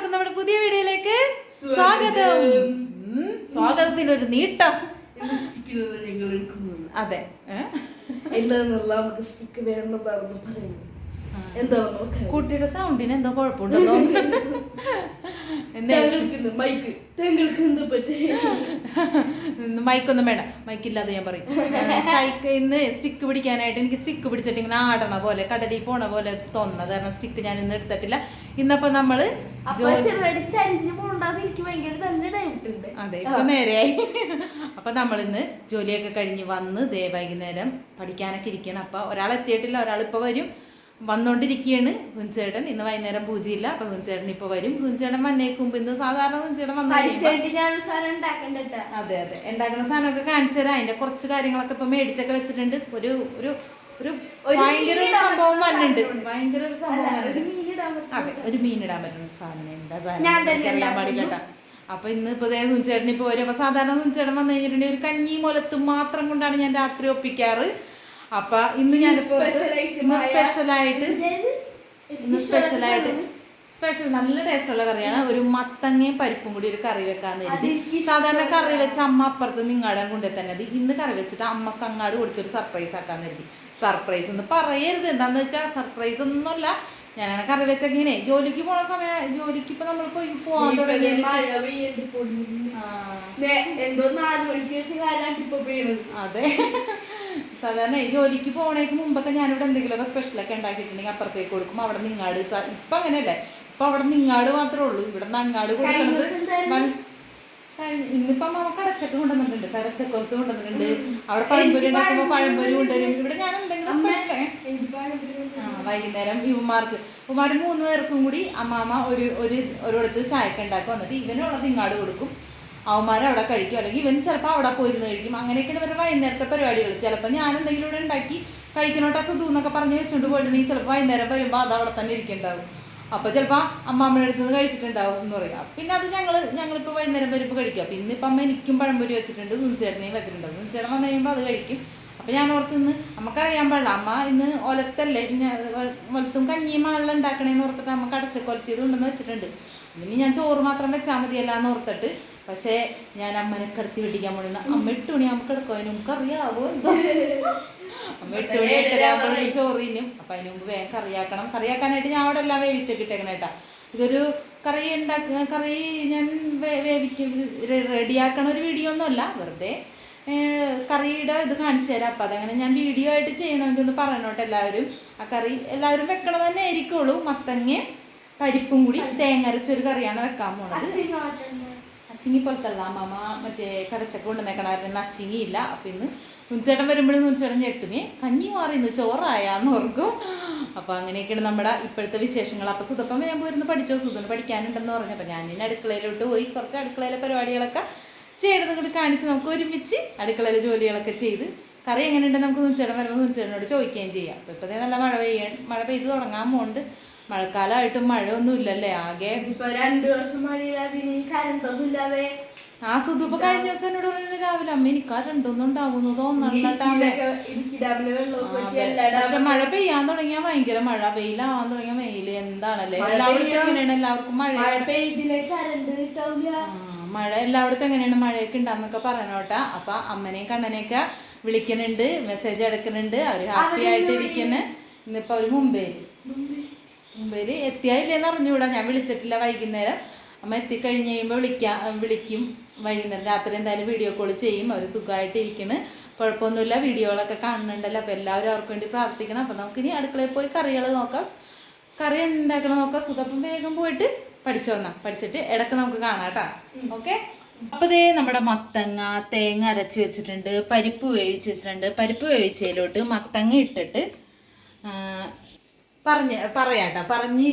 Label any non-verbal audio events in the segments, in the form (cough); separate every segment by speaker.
Speaker 1: എല്ലാവർക്കും നമ്മുടെ പുതിയ വീഡിയോയിലേക്ക് സ്വാഗതം. സ്വാഗതത്തിൽ സ്വാഗതത്തിന് ഒരു നീട്ടം. അതെ?
Speaker 2: എന്താന്നുള്ള നമുക്ക് സ്റ്റിക്ക് വേണ്ടതാണെന്ന് പറയുന്നു എന്താണെന്ന് നോക്കാം.
Speaker 1: കുട്ടിയുടെ സൗണ്ടിന് എന്തോ കുഴപ്പമുണ്ടെന്നോ (laughs) മൈക്കൊന്നും വേണ്ട. മൈക്കില്ലാതെ ഞാൻ പറയും. (laughs) ഇന്ന് സ്റ്റിക്ക് പിടിക്കാനായിട്ട് എനിക്ക് സ്റ്റിക്ക് പിടിച്ചിട്ട് ഇങ്ങനെ ആടണ പോലെ കടലിൽ പോണ പോലെ തോന്നുന്നത്. കാരണം സ്റ്റിക്ക് ഞാൻ ഇന്ന് എടുത്തിട്ടില്ല. ഇന്നപ്പോ
Speaker 2: നമ്മൾ
Speaker 1: അതെ ഇപ്പൊ നേരെയായി. (laughs) അപ്പൊ നമ്മളിന്ന് ജോലിയൊക്കെ കഴിഞ്ഞ് വന്ന് ദേ വൈകുന്നേരം പഠിക്കാനൊക്കെ ഇരിക്കണം അപ്പൊ ഒരാൾ എത്തിയിട്ടില്ല ഒരാൾ ഇപ്പൊ വരും. വന്നോണ്ടിരിക്കുകയാണ് സുനിച്ചേട്ടൻ ഇന്ന് വൈകുന്നേരം പൂജയില്ല. അപ്പൊ സുനിച്ചേട്ടൻ ഇപ്പൊ വരും. സുനിച്ചേട്ടൻ വന്നേക്കുമ്പോ ഇന്ന് സാധാരണ സുനിച്ചേട്ടൻ വന്നു അതെ അതെ. ഉണ്ടാക്കുന്ന സാധനമൊക്കെ കാണിച്ചു തരാം. അതിന്റെ കുറച്ച് കാര്യങ്ങളൊക്കെ ഇപ്പൊ മേടിച്ചൊക്കെ വെച്ചിട്ടുണ്ട്. ഒരു ഒരു ഒരു ഭയങ്കര ഒരു സംഭവം വന്നിട്ടുണ്ട്. ഭയങ്കര ഒരു സംഭവം അതെ ഒരു മീൻ ഇടാൻ പറ്റുന്ന സാധനം. എന്താ സാധനം?
Speaker 2: ഉണ്ടാക്കുന്നു.
Speaker 1: പാടില്ല കേട്ടോ. അപ്പൊ ഇന്ന് ഇപ്പൊ സുനിച്ചേട്ടൻ ഇപ്പൊ വരും. അപ്പൊ സാധാരണ സുനിച്ചേട്ടൻ വന്നു കഴിഞ്ഞിട്ടുണ്ടെങ്കിൽ ഒരു കഞ്ഞി മുലത്തും മാത്രം കൊണ്ടാണ് ഞാൻ രാത്രി ഒപ്പിക്കാറ്. അപ്പൊ ഇന്ന്
Speaker 2: ആയ-
Speaker 1: സ്പെഷ്യലായിട്ട് ഇന്ന് സ്പെഷ്യലായിട്ട് സ്പെഷ്യൽ നല്ല ടേസ്റ്റുള്ള കറിയാണ്. ഒരു മത്തങ്ങയും പരിപ്പും കൂടി ഒരു കറി വെക്കാന്ന് കരുതി. സാധാരണ കറി വെച്ച അമ്മ അപ്പുറത്ത് നിങ്ങളുടെ കൊണ്ടേ തന്നെ. അത് ഇന്ന് കറി വെച്ചിട്ട് അമ്മയ്ക്ക് അങ്ങാട് കൊടുത്തൊരു സർപ്രൈസ് ആക്കാന്ന് കരുതി. സർപ്രൈസ് എന്ന് പറയരുത്. എന്താന്ന് വെച്ചാൽ സർപ്രൈസ് ഒന്നുമല്ല. ഞാനങ്ങനെ കറി വെച്ചെങ്ങനെ ജോലിക്ക് പോണ സമയം ജോലിക്ക് ഇപ്പൊ നമ്മൾ പോയി പോവാൻ
Speaker 2: തുടങ്ങിയത്
Speaker 1: അതെ. സാധാരണ ജോലിക്ക് പോണേക്ക് മുമ്പൊക്കെ ഞാനിവിടെ എന്തെങ്കിലുമൊക്കെ സ്പെഷ്യലൊക്കെ ഉണ്ടാക്കിയിട്ടുണ്ടെങ്കിൽ അപ്പുറത്തേക്ക് കൊടുക്കും. അവിടെ നിങ്ങാട് ഇപ്പൊ അങ്ങനെയല്ലേ. ഇപ്പൊ അവിടെ നിങ്ങാട് മാത്രമേ ഉള്ളൂ. ഇവിടെ നിന്ന് കൊടുക്കുന്നത് ഇന്നിപ്പം അമ്മ കടച്ചക്ക കൊണ്ടുവന്നിട്ടുണ്ട്. കടച്ചക്കൊത്ത് കൊണ്ടുവന്നിട്ടുണ്ട്. അവിടെ പഴംപൊരി ഉണ്ടാക്കുമ്പോ പഴംപൊരി കൊണ്ടുവരും. ഇവിടെ ഞാൻ എന്തെങ്കിലും സ്പെഷ്യൽ വൈകുന്നേരം ഇവന്മാർക്ക്. ഇവന്മാർ മൂന്ന് പേർക്കും കൂടി അമ്മാമ്മ ഒരു ഒരു ഒരിടത്ത് ചായക്ക ഉണ്ടാക്കും എന്നിട്ട് ഇവനുള്ളത് ഇങ്ങാട് കൊടുക്കും. അവന്മാർ അവിടെ കഴിക്കും. അല്ലെങ്കിൽ ഇവൻ ചിലപ്പോൾ അവിടെ പോയിരുന്ന് കഴിക്കും. അങ്ങനെയൊക്കെയാണ് ഇവരുടെ വൈകുന്നേരത്തെ പരിപാടികൾ ചിലപ്പോൾ ഞാൻ എന്തെങ്കിലും ഇവിടെ ഉണ്ടാക്കി കഴിക്കണോട്ടാ സുധു എന്നൊക്കെ പറഞ്ഞ് വെച്ചുകൊണ്ട് പോയിട്ടുണ്ടെങ്കിൽ ചിലപ്പോൾ വൈകുന്നേരം വരുമ്പോൾ അത് അവിടെ തന്നെ ഇരിക്കുന്നുണ്ടാവും അപ്പോൾ ചിലപ്പോൾ അമ്മാമ്മയുടെ അടുത്ത് നിന്ന് കഴിച്ചിട്ടുണ്ടാവും എന്ന് പറയാം. പിന്നെ അത് ഞങ്ങൾ ഞങ്ങളിപ്പോൾ വൈകുന്നേരം വരുമ്പോൾ കഴിക്കുക അപ്പം ഇന്നിപ്പം അമ്മ എനിക്കും പഴംപൊരി വെച്ചിട്ടുണ്ട് സുനിച്ചേട്ടനെയും വെച്ചിട്ടുണ്ടാവും. സുനിച്ചേട്ടൻ വന്നു കഴിയുമ്പോൾ അത് കഴിക്കും. അപ്പം ഞാൻ ഓർത്ത് ഇന്ന് നമുക്കറിയാൻ പാടില്ല. അമ്മ ഇന്ന് ഒലത്തല്ലേ ഒലത്തും മാളിൽ ഉണ്ടാക്കണേന്ന് ഓർത്തിട്ട് അമ്മ കടച്ചക്കൊലത്തിയത് ഉണ്ടെന്ന് വെച്ചിട്ടുണ്ട്. ഇനി ഞാൻ ചോറ് മാത്രം വെച്ചാൽ മതിയല്ല എന്ന് ഓർത്തിട്ട് പക്ഷേ ഞാൻ അമ്മനെ കടത്തി വെട്ടിക്കാൻ പോണെന്ന് അമ്മ എട്ട് മണിയാകുമ്പോൾ കിടക്കും. അതിന് നമുക്ക് അറിയാവോ അമ്മ എട്ട് മണി എട്ടര ചോറിനും ചോറ് അപ്പം അതിന് മുമ്പ് വേഗം കറിയാക്കണം. കറിയാക്കാനായിട്ട് ഞാൻ അവിടെ എല്ലാം വേവിച്ചൊക്കെ ഇട്ടേക്കണേ കേട്ടാ ഇതൊരു കറി ഉണ്ടാക്ക കറി ഞാൻ വേവിക്കും. റെഡിയാക്കണ ഒരു വീഡിയോ ഒന്നുമല്ല വെറുതെ കറിയുടെ ഇത് കാണിച്ചു തരാം. അപ്പം അതങ്ങനെ ഞാൻ വീഡിയോ ആയിട്ട് ചെയ്യണമെങ്കിൽ ഒന്ന് പറയണോട്ടെ എല്ലാവരും. ആ കറി എല്ലാവരും വെക്കണത് തന്നെ ആയിരിക്കുള്ളൂ. മത്തങ്ങയും പരിപ്പും കൂടി തേങ്ങ അരച്ചൊരു കറിയാണ് വെക്കാൻ പോണത്. അച്ചിങ്ങി പോലത്തല്ല അമ്മമ്മ മറ്റേ കടച്ചക്ക കൊണ്ടുവന്നേക്കണായിരുന്നു എന്നാൽ ചിങ്ങിയില്ല. അപ്പം ഇന്ന് ഉച്ചേട്ടൻ വരുമ്പോഴും നുഞ്ചേട്ടൻ ഞെട്ടുമേ. കഞ്ഞി മാറി ഇന്ന് ചോറായാന്ന് ഓർക്കും. അപ്പോൾ അങ്ങനെയൊക്കെയാണ് നമ്മുടെ ഇപ്പോഴത്തെ വിശേഷങ്ങൾ. അപ്പോൾ സുതപ്പം ഞാൻ പോയിരുന്നു പഠിച്ചോ? സുധന് പഠിക്കാനുണ്ടെന്ന് പറഞ്ഞു. അപ്പോൾ ഞാൻ ഇനി അടുക്കളയിലോട്ട് പോയി കുറച്ച് അടുക്കളയിലെ പരിപാടികളൊക്കെ ചെയ്യണത് കൂടി കാണിച്ച് നമുക്ക് ഒരുമിച്ച് അടുക്കളയിലെ ജോലികളൊക്കെ ചെയ്ത് കറി എങ്ങനെയുണ്ടെന്ന് നമുക്ക് നുഞ്ചേട്ടൻ വരുമ്പോൾ ഉച്ചേടനോട് ചോദിക്കുകയും ചെയ്യാം. അപ്പോൾ ഇപ്പോഴത്തെ നല്ല മഴ പെയ്യ മഴ പെയ്ത് തുടങ്ങാൻ പോകുന്നുണ്ട് മഴക്കാലമായിട്ടും മഴയൊന്നും ഇല്ലല്ലേ ആകെ
Speaker 2: ഇപ്പൊ രണ്ടു വർഷം മഴയില്ലാതെ കരണ്ടൊന്നും ഇല്ലാതെ
Speaker 1: ആ സുധു ഇപ്പൊ കഴിഞ്ഞ ദിവസം എന്നോട് പറഞ്ഞു രാവിലെ അമ്മ എനിക്ക് ആ രണ്ടൊന്നും ഉണ്ടാവുന്നു പക്ഷെ മഴ പെയ്യാൻ തുടങ്ങിയാൽ ഭയങ്കര മഴ വെയിലാവാൻ തുടങ്ങിയ വെയിൽ എന്താണല്ലേ?
Speaker 2: പെയ്യാൻ-
Speaker 1: എങ്ങനെയാണ് എല്ലാവർക്കും മഴ
Speaker 2: മഴ
Speaker 1: എല്ലായിടത്തും എങ്ങനെയാണ് മഴയൊക്കെ ഉണ്ടാന്നൊക്കെ പറയണോട്ടാ അപ്പൊ അമ്മനെയും കണ്ണനെയൊക്കെ വിളിക്കുന്നുണ്ട് മെസ്സേജ് എടുക്കുന്നുണ്ട് അവർ ഹാപ്പി ആയിട്ട് ഇരിക്കുന്നു ഇന്നിപ്പോ അവർ മുംബൈയിൽ മുംബൈയിൽ എത്തിയായില്ലേന്ന് അറിഞ്ഞുകൂടാ. ഞാൻ വിളിച്ചിട്ടില്ല വൈകുന്നേരം. അമ്മ എത്തിക്കഴിഞ്ഞ് കഴിയുമ്പോൾ വിളിക്കാം വിളിക്കും. വൈകുന്നേരം രാത്രി എന്തായാലും വീഡിയോ കോൾ ചെയ്യും. അവർ സുഖമായിട്ട് ഇരിക്കുന്നു കുഴപ്പമൊന്നുമില്ല. വീഡിയോകളൊക്കെ കാണുന്നുണ്ടല്ലോ. അപ്പോൾ എല്ലാവരും അവർക്ക് വേണ്ടി പ്രാർത്ഥിക്കണം. അപ്പോൾ നമുക്കിനി അടുക്കളയിൽ പോയി കറികൾ നോക്കാം. കറി ഉണ്ടാക്കണം നോക്കാം. സുഖപ്പം വേഗം പോയിട്ട് പഠിച്ചു വന്നാ പഠിച്ചിട്ട് ഇടയ്ക്ക് നമുക്ക് കാണാം കേട്ടോ. ഓക്കെ? അപ്പോൾ ദേ നമ്മുടെ മത്തങ്ങ തേങ്ങ അരച്ച് വെച്ചിട്ടുണ്ട്. പരിപ്പ് വേവിച്ച് വെച്ചിട്ടുണ്ട്. പരിപ്പ് വേവിച്ചതിലോട്ട് മത്തങ്ങ ഇട്ടിട്ട് പറഞ്ഞ് പറയാട്ടോ. പറഞ്ഞ്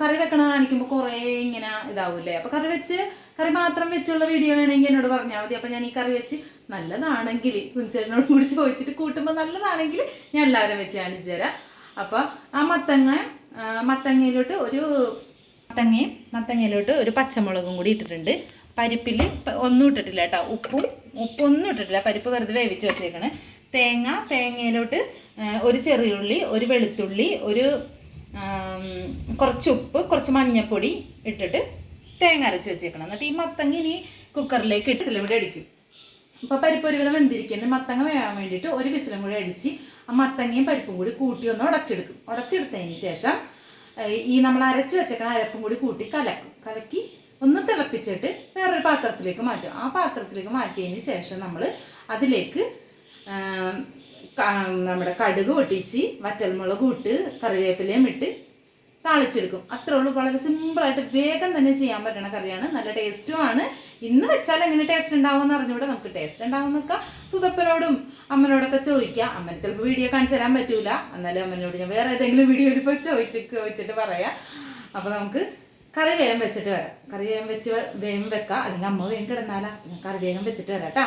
Speaker 1: കറി വെക്കണ കാണിക്കുമ്പോൾ കുറേ ഇങ്ങനെ ഇതാവൂലേ അപ്പോൾ കറി വെച്ച് കറി മാത്രം വെച്ചുള്ള വീഡിയോ വേണമെങ്കിൽ എന്നോട് പറഞ്ഞാൽ മതി. അപ്പോൾ ഞാൻ ഈ കറി വെച്ച് നല്ലതാണെങ്കിൽ സുനിച്ചേട്ടനോട് കൂടി ചോദിച്ചിട്ട് കൂട്ടുമ്പോൾ നല്ലതാണെങ്കിൽ ഞാൻ എല്ലാവരും വെച്ച് കാണിച്ചു തരാം. അപ്പോൾ ആ മത്തങ്ങ മത്തങ്ങയിലോട്ട് ഒരു മത്തങ്ങയും മത്തങ്ങയിലോട്ട് ഒരു പച്ചമുളകും കൂടി ഇട്ടിട്ടുണ്ട്. പരിപ്പിൽ ഒന്നും ഇട്ടിട്ടില്ല കേട്ടോ. ഉപ്പും ഉപ്പൊന്നും ഇട്ടിട്ടില്ല. പരിപ്പ് വെറുതെ വേവിച്ച് വെച്ചേക്കണേ. തേങ്ങ തേങ്ങയിലോട്ട് ഒരു ചെറിയുള്ളി ഒരു വെളുത്തുള്ളി ഒരു കുറച്ച് ഉപ്പ് കുറച്ച് മഞ്ഞൾപ്പൊടി ഇട്ടിട്ട് തേങ്ങ അരച്ച് വെച്ചേക്കണം. എന്നിട്ട് ഈ മത്തങ്ങ ഇനി കുക്കറിലേക്ക് വിസിലും കൂടി അടിക്കും. അപ്പോൾ പരിപ്പ് ഒരുവിധം വെന്തിരിക്കുന്നത് മത്തങ്ങ വേകാൻ വേണ്ടിയിട്ട് ഒരു വിസിലും കൂടി അടിച്ച് ആ മത്തങ്ങയും പരിപ്പും കൂടി കൂട്ടി ഒന്ന് ഉടച്ചെടുക്കും. ഉടച്ചെടുത്തതിന് ശേഷം ഈ നമ്മൾ അരച്ച് വെച്ചേക്കണ അരപ്പും കൂടി കൂട്ടി കലക്കും. കലക്കി ഒന്ന് തിളപ്പിച്ചിട്ട് വേറൊരു പാത്രത്തിലേക്ക് മാറ്റും. ആ പാത്രത്തിലേക്ക് മാറ്റിയതിന് ശേഷം നമ്മൾ അതിലേക്ക് നമ്മുടെ കടുക് പൊട്ടിച്ച് വറ്റൽമുളക് ഇട്ട് കറിവേപ്പിലയും ഇട്ട് താളിച്ചെടുക്കും. അത്രേ ഉള്ളൂ. വളരെ സിമ്പിളായിട്ട് വേഗം തന്നെ ചെയ്യാൻ പറ്റുന്ന കറിയാണ്. നല്ല ടേസ്റ്റുമാണ് ഇന്ന് വെച്ചാൽ എങ്ങനെ ടേസ്റ്റ് ഉണ്ടാവുമെന്ന് അറിഞ്ഞൂടെ നമുക്ക് ടേസ്റ്റ് ഉണ്ടാവുമെന്നൊക്കെ സുതപ്പനോടും അമ്മനോടൊക്കെ ചോദിക്കാം. അമ്മന് ചിലപ്പോൾ വീഡിയോ കാണിച്ചു തരാൻ പറ്റൂല. എന്നാലും അമ്മനോട് ഞാൻ വേറെ ഏതെങ്കിലും വീഡിയോ ഇപ്പോൾ ചോദിച്ച് ചോദിച്ചിട്ട് പറയാം. അപ്പോൾ നമുക്ക് കറി വേഗം വെച്ചിട്ട് വരാം. കറി വേഗം വെച്ച് വേഗം വെക്കാം. അല്ലെങ്കിൽ അമ്മ വേഗം കിടന്നാലാ. കറി വേഗം വെച്ചിട്ട് വരാം കേട്ടാ.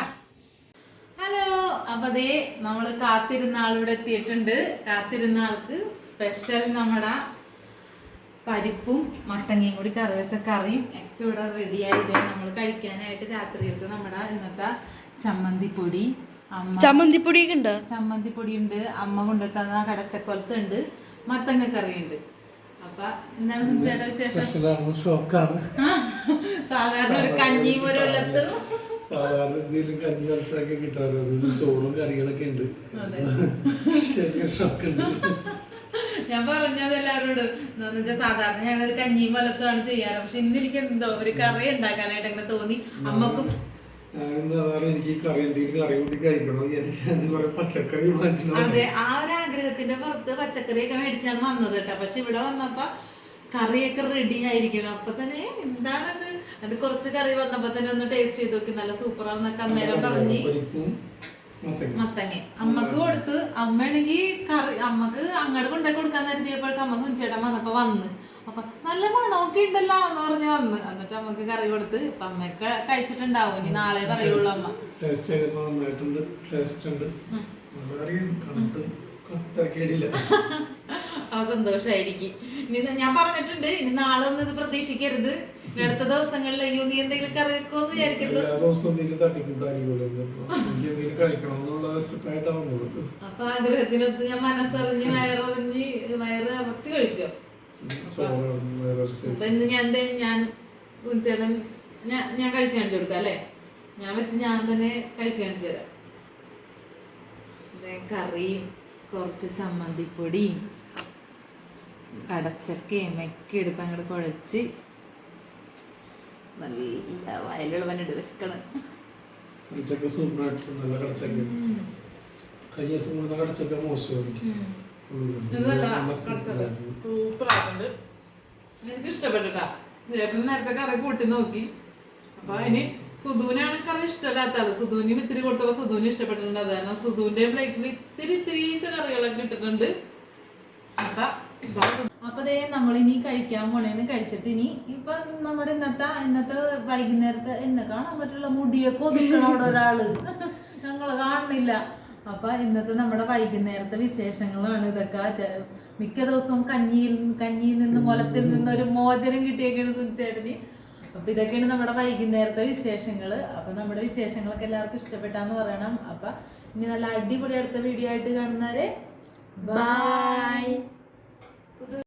Speaker 1: ഹലോ അപ്പൊ ദേ നമ്മൾ കാത്തിരുന്ന ആളിവിടെ എത്തിയിട്ടുണ്ട്. കാത്തിരുന്ന ആൾക്ക് സ്പെഷ്യൽ നമ്മുടെ പരിപ്പും മത്തങ്ങയും കൂടി കറി വെച്ച കറിയും ഒക്കെ ഇവിടെ റെഡിയായി ഇതേ നമ്മൾ കഴിക്കാനായിട്ട് രാത്രിയിലത്തെ നമ്മുടെ ഇന്നത്തെ ചമ്മന്തിപ്പൊടി അമ്മ
Speaker 2: ചമ്മന്തിപ്പൊടിയൊക്കെ ഉണ്ട്?
Speaker 1: ചമ്മന്തിപ്പൊടി ഉണ്ട് അമ്മ കൊണ്ടുതന്ന കടച്ചക്കൊലത്ത് ഉണ്ട് മത്തങ്ങ കറി ഉണ്ട് അപ്പൊ എന്താണ് ചേട്ടാ വിശേഷം സാധാരണ ഒരു കഞ്ഞിയും ഒരു ഒലത്തും
Speaker 3: സാധാരണ എന്തെങ്കിലും കഞ്ഞി കലത്തിലൊക്കെ കിട്ടാറ് ചോറും കറികളൊക്കെ ഉണ്ട്. ശരിക്കും ഷോക്കുണ്ട്.
Speaker 1: ഞാൻ പറഞ്ഞത് എല്ലാവരോടും സാധാരണ ഞാനൊരു കഞ്ഞിയും വലത്തുമാണ് ചെയ്യാറ്. പക്ഷെ ഇന്ന് എനിക്ക് എന്തോ ഒരു കറി ഉണ്ടാക്കാനായിട്ട് അങ്ങനെ തോന്നി. അമ്മക്കും
Speaker 3: എനിക്ക് കറി എന്തെങ്കിലും കറി കൂടി കഴിക്കണം കുറെ പച്ചക്കറി
Speaker 1: അതെ ആ ഒരു ആഗ്രഹത്തിന്റെ പുറത്ത് പച്ചക്കറിയൊക്കെ മേടിച്ചാണ് വന്നത് കേട്ടോ. പക്ഷെ ഇവിടെ വന്നപ്പോ കറിയൊക്കെ റെഡി ആയിരിക്കണം. അപ്പൊ തന്നെ എന്താണത് അത് കുറച്ച് കറി വന്നപ്പോ തന്നെ ഒന്ന് ടേസ്റ്റ് ചെയ്ത് നോക്കി. നല്ല സൂപ്പറാണെന്നൊക്കെ അന്നേരം പറഞ്ഞ്.
Speaker 3: മത്തങ്ങ.
Speaker 1: അമ്മയ്ക്ക് കൊടുത്ത് അമ്മയാണെങ്കി കറി അമ്മയ്ക്ക് അങ്ങോട്ട് കൊണ്ടാക്കി കൊടുക്കാൻ കരുതിയപ്പോഴേക്കും അമ്മ സുഞ്ചേട്ടൻ വന്നപ്പോ വന്ന്. അപ്പൊ നല്ല മണമൊക്കെ ഉണ്ടല്ലോ എന്ന് പറഞ്ഞ് വന്ന്. എന്നിട്ട് അമ്മയ്ക്ക് കറി കൊടുത്ത്. ഇപ്പൊ അമ്മയൊക്കെ കഴിച്ചിട്ടുണ്ടാവും. ഇനി നാളെ പറയുള്ളൂ അമ്മ. അവ (laughs) സന്തോഷായിരിക്കും. ഇനി ഞാൻ പറഞ്ഞിട്ടുണ്ട്. ഇനി നാളെ ഒന്നും ഇത് പ്രതീക്ഷിക്കരുത്. അടുത്ത ദിവസങ്ങളിൽ അയ്യോ നീ എന്തെങ്കിലും കറി വെക്കുമെന്ന് വിചാരിക്കുന്നത്
Speaker 3: എല്ലാ ദിവസവും എന്തെങ്കിലും തട്ടിക്കൂട്ടായിരിക്കുമല്ലോ എനിക്ക് എന്തെങ്കിലും
Speaker 1: അപ്പൊ ആഗ്രഹത്തിനൊത്ത് ഞാൻ മനസ്സറിഞ്ഞ് വയററിഞ്ഞ് വയറ് അറച്ച് കഴിച്ചോ?
Speaker 3: ചോറ് വേറെ ഒരു
Speaker 1: അപ്പൊ ഇന്ന് ഞാൻ ഞാൻ ചേട്ടൻ ഞാൻ ഞാൻ കഴിച്ചു കാണിച്ചു കൊടുക്കാം അല്ലേ? ഞാൻ വെച്ച് ഞാൻ തന്നെ കഴിച്ചു കാണിച്ചു തരാം. ദേ കറിയും കുറച്ച് ചമ്മന്തിപ്പൊടിയും കടച്ചക്കയും മെക്കെ എടുത്ത് അങ്ങോട്ട് കുഴച്ച് നല്ല വയലുള്ളവനിട്ട് വിശക്കണം
Speaker 3: കടച്ചക്ക സൂപ്പറായിട്ട് നല്ല കടച്ചക്ക. കഴിഞ്ഞ ദിവസം കൊണ്ടുവന്ന കടച്ചക്ക
Speaker 1: സൂപ്പറായിട്ടുണ്ട്. എനിക്ക് ഇഷ്ടപ്പെട്ടിട്ടാ. ചേട്ടൻ നേരത്തെ കറി കൂട്ടി നോക്കി. അപ്പൊ അതിന് സുധുവിനാണ് കറി ഇഷ്ടമില്ലാത്ത ആൾ സുധുവിനും ഇത്തിരി കൊടുത്തപ്പോ സുധുവിന് ഇഷ്ടപ്പെട്ടിട്ടുണ്ട്. അത് കാരണം സുധുവിന്റെ പ്ലേറ്റിൽ ഇത്തിരി ഇത്തിരി കറികളൊക്കെ ഇട്ടിട്ടുണ്ട്. അപ്പൊ അപ്പൊ ദേ നമ്മൾ ഇനി കഴിക്കാൻ പോണേന്ന് കഴിച്ചിട്ട് ഇനി ഇപ്പൊ നമ്മുടെ ഇന്നത്തെ ഇന്നത്തെ വൈകുന്നേരത്തെ എന്നെ കാണാൻ പറ്റുള്ള മുടിയൊക്കെ ഒതുക്കണം അവിടെ ഒരാൾ. ഞങ്ങൾ കാണുന്നില്ല. അപ്പൊ ഇന്നത്തെ നമ്മുടെ വൈകുന്നേരത്തെ വിശേഷങ്ങളാണ് ഇതൊക്കെ. മിക്ക ദിവസവും കഞ്ഞിയിൽ കഞ്ഞിയിൽ നിന്ന് മുലത്തിൽ നിന്ന് ഒരു മോചനം കിട്ടിയൊക്കെയാണ് സുഖിച്ചായിരുന്നു അപ്പൊ ഇതൊക്കെയാണ് നമ്മുടെ വൈകുന്നേരത്തെ വിശേഷങ്ങൾ. അപ്പൊ നമ്മുടെ വിശേഷങ്ങളൊക്കെ എല്ലാവർക്കും ഇഷ്ടപ്പെട്ടാന്ന് പറയണം. അപ്പൊ ഇനി നല്ല അടിപൊളി അടുത്ത വീഡിയോ ആയിട്ട് കാണുന്നവരെ ബൈ 그들